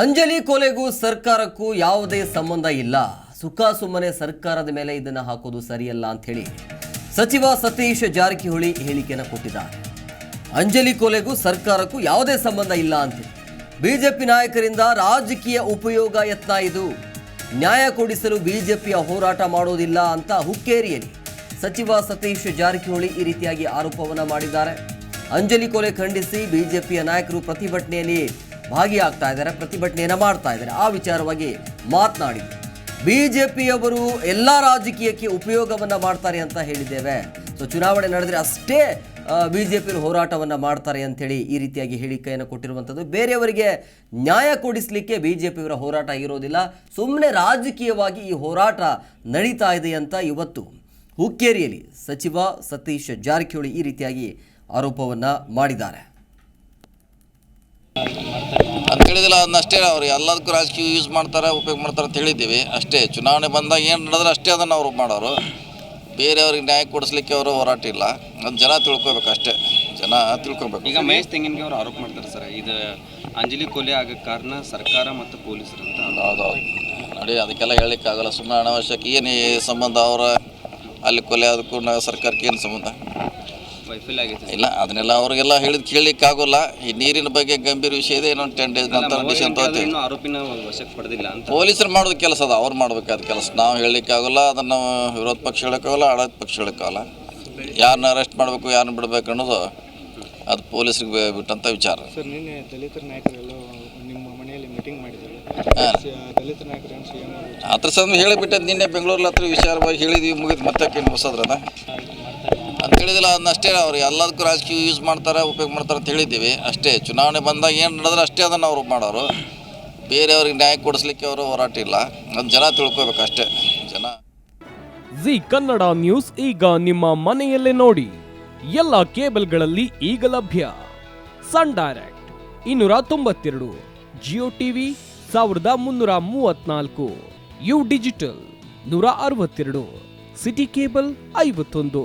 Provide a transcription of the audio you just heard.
ಅಂಜಲಿ ಕೊಲೆಗೂ ಸರ್ಕಾರಕ್ಕೂ ಯಾವುದೇ ಸಂಬಂಧ ಇಲ್ಲ. ಸುಖ ಸುಮ್ಮನೆ ಸರ್ಕಾರದ ಮೇಲೆ ಇದನ್ನು ಹಾಕೋದು ಸರಿಯಲ್ಲ ಅಂತ ಹೇಳಿ ಸಚಿವ ಸತೀಶ್ ಜಾರಕಿಹೊಳಿ ಹೇಳಿಕೆಯನ್ನು ಕೊಟ್ಟಿದ್ದಾರೆ. ಅಂಜಲಿ ಕೊಲೆಗೂ ಸರ್ಕಾರಕ್ಕೂ ಯಾವುದೇ ಸಂಬಂಧ ಇಲ್ಲ ಅಂತ. ಬಿಜೆಪಿ ನಾಯಕರಿಂದ ರಾಜಕೀಯ ಉಪಯೋಗ ಯತ್ನ ಇದು. ನ್ಯಾಯ ಕೊಡಿಸಲು ಬಿಜೆಪಿಯ ಹೋರಾಟ ಮಾಡೋದಿಲ್ಲ ಅಂತ ಹುಕ್ಕೇರಿಯಲ್ಲಿ ಸಚಿವ ಸತೀಶ್ ಜಾರಕಿಹೊಳಿ ಈ ರೀತಿಯಾಗಿ ಆರೋಪವನ್ನು ಮಾಡಿದ್ದಾರೆ. ಅಂಜಲಿ ಕೊಲೆ ಖಂಡಿಸಿ ಬಿಜೆಪಿಯ ನಾಯಕರು ಪ್ರತಿಭಟನೆಯಲ್ಲಿ ಭಾಗಿಯಾಗ್ತಾ ಇದ್ದಾರೆ, ಪ್ರತಿಭಟನೆಯನ್ನು ಮಾಡ್ತಾ ಇದ್ದಾರೆ. ಆ ವಿಚಾರವಾಗಿ ಮಾತನಾಡಿದ್ರು. ಪಿಯವರು ಎಲ್ಲ ರಾಜಕೀಯಕ್ಕೆ ಉಪಯೋಗವನ್ನು ಮಾಡ್ತಾರೆ ಅಂತ ಹೇಳಿದ್ದೇವೆ. ಸೊ ಚುನಾವಣೆ ನಡೆದರೆ ಅಷ್ಟೇ ಬಿ ಜೆ ಬಿಜೆಪಿ ಹೋರಾಟವನ್ನು ಮಾಡ್ತಾರೆ ಅಂಥೇಳಿ ಈ ರೀತಿಯಾಗಿ ಹೇಳಿಕೆಯನ್ನು ಕೊಟ್ಟಿರುವಂಥದ್ದು ಬೇರೆಯವರಿಗೆ ನ್ಯಾಯ ಕೊಡಿಸಲಿಕ್ಕೆ ಬಿ ಜೆ ಪಿಯವರ ಹೋರಾಟ ಇರೋದಿಲ್ಲ. ಸುಮ್ಮನೆ ರಾಜಕೀಯವಾಗಿ ಈ ಹೋರಾಟ ನಡೀತಾ ಇದೆ ಅಂತ ಇವತ್ತು ಹುಕ್ಕೇರಿಯಲ್ಲಿ ಸಚಿವ ಸತೀಶ್ ಜಾರಕಿಹೊಳಿ ಈ ರೀತಿಯಾಗಿ ಆರೋಪವನ್ನು ಮಾಡಿದ್ದಾರೆ. ಅಂತ ಹೇಳಿದಿಲ್ಲ ಅದನ್ನಷ್ಟೇ ಅವ್ರು ಎಲ್ಲದಕ್ಕೂ ರಾಜಕೀಯ ಯೂಸ್ ಮಾಡ್ತಾರೆ ಉಪಯೋಗ ಮಾಡ್ತಾರೆ ಅಂತ ಹೇಳಿದ್ದೀವಿ. ಅಷ್ಟೇ ಚುನಾವಣೆ ಬಂದಾಗ ಏನು ನಡೆದ್ರೆ ಅಷ್ಟೇ ಅದನ್ನು ಅವರು ಮಾಡೋರು. ಬೇರೆಯವ್ರಿಗೆ ನ್ಯಾಯ ಕೊಡಿಸ್ಲಿಕ್ಕೆ ಅವರು ಹೋರಾಟ ಇಲ್ಲ. ಅದು ಜನ ತಿಳ್ಕೊಬೇಕು ಅಷ್ಟೇ. ಜನ ತಿಳ್ಕೊಬೇಕು. ಈಗ ಮಹೇಶ್ ತೆಂಗಿನಗೆ ಅವರು ಆರೋಪ ಮಾಡ್ತಾರೆ ಸರ್ ಇದು ಅಂಜಲಿ ಕೊಲೆ ಆಗಕ್ಕೆ ಕಾರಣ ಸರ್ಕಾರ ಮತ್ತು ಪೊಲೀಸರು ಅಂತ. ಹೌದೌದು. ನೋಡಿ ಅದಕ್ಕೆಲ್ಲ ಹೇಳಲಿಕ್ಕೆ ಆಗಲ್ಲ ಸುಮ್ಮನೆ ಅನಾವಶ್ಯಕ ಏನು ಸಂಬಂಧ ಅವರ ಅಲ್ಲಿ ಕೊಲೆ ಅದಕ್ಕೂ ಸರ್ಕಾರಕ್ಕೆ ಏನು ಸಂಬಂಧ? ಇಲ್ಲ ಅದನ್ನೆಲ್ಲ ಅವ್ರಿಗೆಲ್ಲ ಹೇಳಿದ್ ಕೇಳಲಿಕ್ಕೆ ಆಗೋಲ್ಲ ಈ ನೀರಿನ ಬಗ್ಗೆ ಗಂಭೀರ ವಿಷಯ ಇದೆ ಇನ್ನೊಂದು ಟೆನ್ ಡೇಸ್ ನಂತರ ಡಿಸಿಷನ್ ತಗೋತೀವಿ. ಆರೋಪಿನ ವಶಕ್ಕೆ ಪಡೆದಿಲ್ಲ ಅಂತ. ಪೊಲೀಸರು ಮಾಡೋದು ಕೆಲಸ ಅದ ಅವ್ರು ಮಾಡ್ಬೇಕಾದ ಕೆಲಸ. ನಾವು ಹೇಳಲಿಕ್ಕೆ ಆಗೋಲ್ಲ ಅದನ್ನು ವಿರೋಧ ಪಕ್ಷ ಹೇಳೋಕ್ಕಾಗಲ್ಲ ಆಡಳಿತ ಪಕ್ಷ ಹೇಳೋಕ್ಕಾಗಲ್ಲ. ಯಾರನ್ನ ಅರೆಸ್ಟ್ ಮಾಡಬೇಕು ಯಾರನ್ನ ಬಿಡಬೇಕು ಅನ್ನೋದು ಅದು ಪೊಲೀಸರಿಗೆ ಬಿಟ್ಟಂಥ ವಿಚಾರ. ಸರ್ ನಿನ್ನೆ ದಲಿತರ ನಾಯಕರೆಲ್ಲ ನಿಮ್ಮ ಮನೆಯಲ್ಲಿ ಮೀಟಿಂಗ್ ದಲಿತ ಹತ್ರ ಸಂದು ಹೇಳಿಬಿಟ್ಟೆ ನಿನ್ನೆ ಬೆಂಗಳೂರಲ್ಲಿ ಹತ್ರ ವಿಚಾರವಾಗಿ ಹೇಳಿದ್ವಿ ಮುಗಿದು ಮತ್ತೆ ಏನು ಹೊಸದ್ರದ ಅಂತ ಹೇಳಿದಿಲ್ಲ ಅದನ್ನಷ್ಟೇ, ಅವ್ರು ಎಲ್ಲದಕ್ಕೂ ರಾಜಕೀಯ ಯೂಸ್ ಮಾಡ್ತಾರೆ, ಉಪಯೋಗ ಮಾಡ್ತಾರೆ ಅಂತ ಹೇಳಿದ್ದೀವಿ. ಅಷ್ಟೇ, ಚುನಾವಣೆ ಬಂದಾಗ ಏನು ನಡೆದ್ರೆ ಅಷ್ಟೇ ಅದನ್ನು ಅವರು ಮಾಡೋರು. ಬೇರೆಯವ್ರಿಗೆ ನ್ಯಾಯ ಕೊಡಿಸ್ಲಿಕ್ಕೆ ಅವರು ಹೋರಾಟ ಇಲ್ಲ. ಅದು ಜನ ತಿಳ್ಕೊಬೇಕು ಅಷ್ಟೇ, ಜನ. ಜಿ ಕನ್ನಡ ನ್ಯೂಸ್ ಈಗ ನಿಮ್ಮ ಮನೆಯಲ್ಲೇ ನೋಡಿ. ಎಲ್ಲ ಕೇಬಲ್ಗಳಲ್ಲಿ ಈಗ ಲಭ್ಯ. ಸನ್ ಡೈರೆಕ್ಟ್, ಇನ್ನೂರ ತೊಂಬತ್ತೆರಡು, ಜಿಯೋ ಟಿವಿ, ಸಾವಿರದ ಮುನ್ನೂರ ಮೂವತ್ನಾಲ್ಕು, ಯು ಡಿಜಿಟಲ್, ನೂರ ಅರವತ್ತೆರಡು, ಸಿಟಿ ಕೇಬಲ್ ಐವತ್ತೊಂದು.